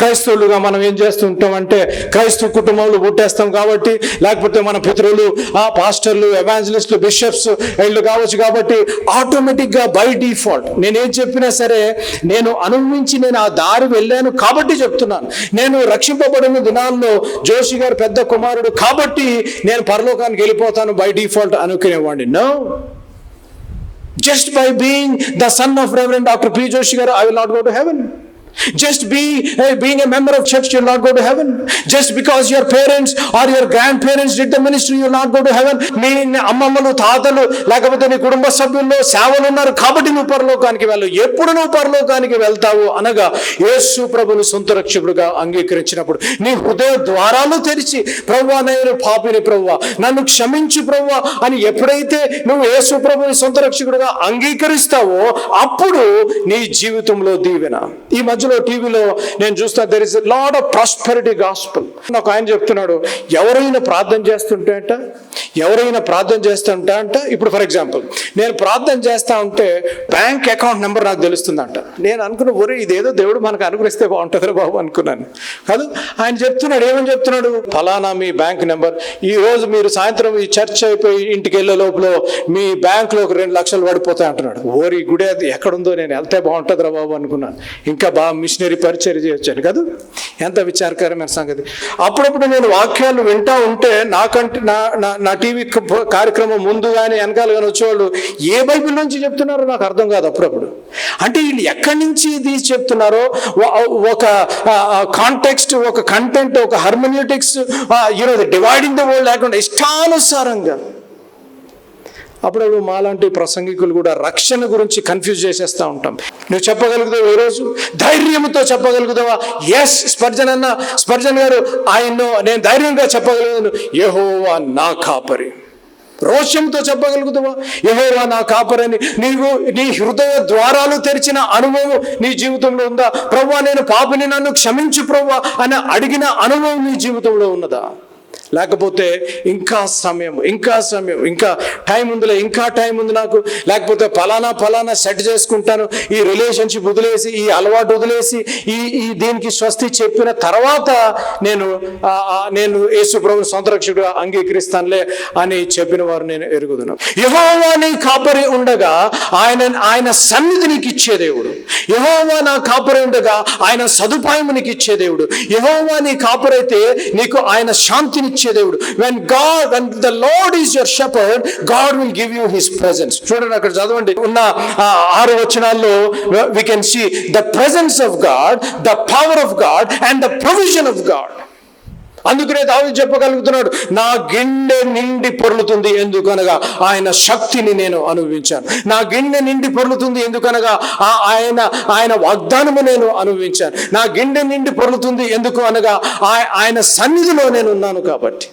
క్రైస్తవులుగా మనం ఏం చేస్తుంటాం అంటే క్రైస్తవ కుటుంబంలో పుట్టేస్తాం కాబట్టి లేకపోతే మన పితరులు ఆ పాస్టర్లు ఎవాంజలిస్టులు బిషప్స్ వీళ్ళు కావచ్చు కాబట్టి ఆటోమేటిక్గా బై డిఫాల్ట్. నేనేం చెప్పినా సరే నేను అనుభవించి నేను ఆ దారి వెళ్ళాను కాబట్టి చెప్తున్నాను. నేను రక్షింపబడిన దినాల్లో జోషి గారు పెద్ద కుమారుడు కాబట్టి నేను పరలోకానికి వెళ్ళిపోతాను బై డిఫాల్ట్ అనుకునేవాడిని. No. Just by being the son of reverend doctor P Joshi గారు I will not go to heaven. Just be uh, being a member of church you'll not go to heaven. Just because your parents or your grandparents did the ministry you'll not go to heaven. మీ అమ్మమ్మలు తాతలు లేకపోతే నీ కుటుంబ సభ్యుల్లో సేవలు ఉన్నారు కాబట్టి నువ్వు పరలోకానికి వెళ్ళు. ఎప్పుడు నువ్వు పరలోకానికి వెళ్తావు అనగా యేసు ప్రభుని సొంత రక్షకుడుగా అంగీకరించినప్పుడు. నీ హృదయ ద్వారాలు తెరిచి ప్రవ్వా నేను పాపిని ప్రవ్వా నన్ను క్షమించు ప్రవ్వా అని ఎప్పుడైతే నువ్వు యేసు ప్రభుని సొంత రక్షకుడుగా అంగీకరిస్తావో అప్పుడు నీ జీవితంలో దీవెన. ఈ మధ్యలో టీవీలో నేను చూస్తా there is lot of prosperity gospel ఒక ఆయన చెప్తున్నాడు ఎవరైనా ప్రార్థన చేస్తుంటే అంట ఎవరైనా ప్రార్థన చేస్తుంటే అంట. ఇప్పుడు ఫర్ ఎగ్జాంపుల్ నేను ప్రార్థన చేస్తా ఉంటే బ్యాంక్ అకౌంట్ నెంబర్ నాకు తెలుస్తుందంట. నేను అనుకున్న ఒరే ఇదేదో దేవుడు మనకు అనుగ్రహిస్తే బాగుంటుందిరా బాబు అనుకున్నాను. కాదు ఆయన చెప్తున్నాడు ఏమని చెప్తున్నాడు? ఫలానా మీ బ్యాంక్ నెంబర్ ఈ రోజు మీరు సాయంత్రం ఈ చర్చ్ అయిపోయి ఇంటికి వెళ్ళే లోపల మీ బ్యాంక్లో ఒక రెండు లక్షలు పడిపోతాయి అంటున్నాడు. ఓరి గుడి అది ఎక్కడుందో నేను వెళ్తే బాగుంటుందిరా బాబు అనుకున్నాను. ఇంకా బాగా మిషనరీ పరిచయం చేయొచ్చాను. కదా? ఎంత విచారకరమైన సంగతి. అప్పుడప్పుడు నేను వాక్యాలు వింటా ఉంటే నాకంటే నా నా నా టీవీ కార్యక్రమం ముందు కానీ వెనకాల కానీ వచ్చేవాళ్ళు ఏ బైబిల్ నుంచి చెప్తున్నారో నాకు అర్థం కాదు అప్పుడప్పుడు. అంటే వీళ్ళు ఎక్కడి నుంచి ఇది చెప్తున్నారో ఒక కాంటెక్స్ట్ ఒక కంటెంట్ ఒక హర్మోనియటిక్స్ ఈరోజు డివైడింగ్ ద వరల్డ్ లేకుండా ఇష్టానుసారంగా అప్పుడప్పుడు మాలాంటి ప్రసంగికులు కూడా రక్షణ గురించి కన్ఫ్యూజ్ చేసేస్తూ ఉంటాం. నువ్వు చెప్పగలుగుతావు ఈరోజు ధైర్యంతో చెప్పగలుగుతావా? ఎస్ స్పర్జన్ అన్న స్పర్జన్ గారు ఆయన్ను నేను ధైర్యంగా చెప్పగలుగుతాను. యహోవా నా కాపరి. రోషంతో చెప్పగలుగుతావా? యెహోవా నా కాపరని. నీవు నీ హృదయ ద్వారాలు తెరిచిన అనుభవం నీ జీవితంలో ఉందా? ప్రవ్వా నేను పాపని నన్ను క్షమించు ప్రవ్వా అని అడిగిన అనుభవం నీ జీవితంలో ఉన్నదా? లేకపోతే ఇంకా సమయం ఇంకా సమయం ఇంకా టైం ఉందిలే ఇంకా టైం ఉంది నాకు. లేకపోతే ఫలానా ఫలానా సెట్ చేసుకుంటాను ఈ రిలేషన్షిప్ వదిలేసి ఈ అలవాటు వదిలేసి ఈ ఈ దీనికి స్వస్తి చెప్పిన తర్వాత నేను నేను యేసు ప్రభు సొంత అంగీకరిస్తానులే అని చెప్పిన వారు నేను ఎరుగుదును. యహోవా నీ కాపరి ఉండగా ఆయన ఆయన సన్నిధి నీకు ఇచ్చే దేవుడు. యహోవా నా కాపరి ఉండగా ఆయన సదుపాయం నీకు ఇచ్చే దేవుడు. యహోవా నీ కాపరైతే నీకు ఆయన శాంతిని శాంతినిచ్చే దేవుడు when God when the Lord is your shepherd God will give you his presence చూడండి అక్కడ చదవండి. ఉన్న ఆరు వచనాల్లో we can see the presence of God the power of God and the provision of God అందుకనే దావి చెప్పగలుగుతున్నాడు నా గిన్నె నిండి పొర్లుతుంది ఎందుకనగా ఆయన శక్తిని నేను అనుభవించాను. నా గిన్నె నిండి పొర్లుతుంది ఎందుకనగా ఆ ఆయన ఆయన వాగ్దానము నేను అనుభవించాను. నా గిన్నె నిండి పొర్లుతుంది ఎందుకు అనగా ఆయన సన్నిధిలో నేను ఉన్నాను కాబట్టి.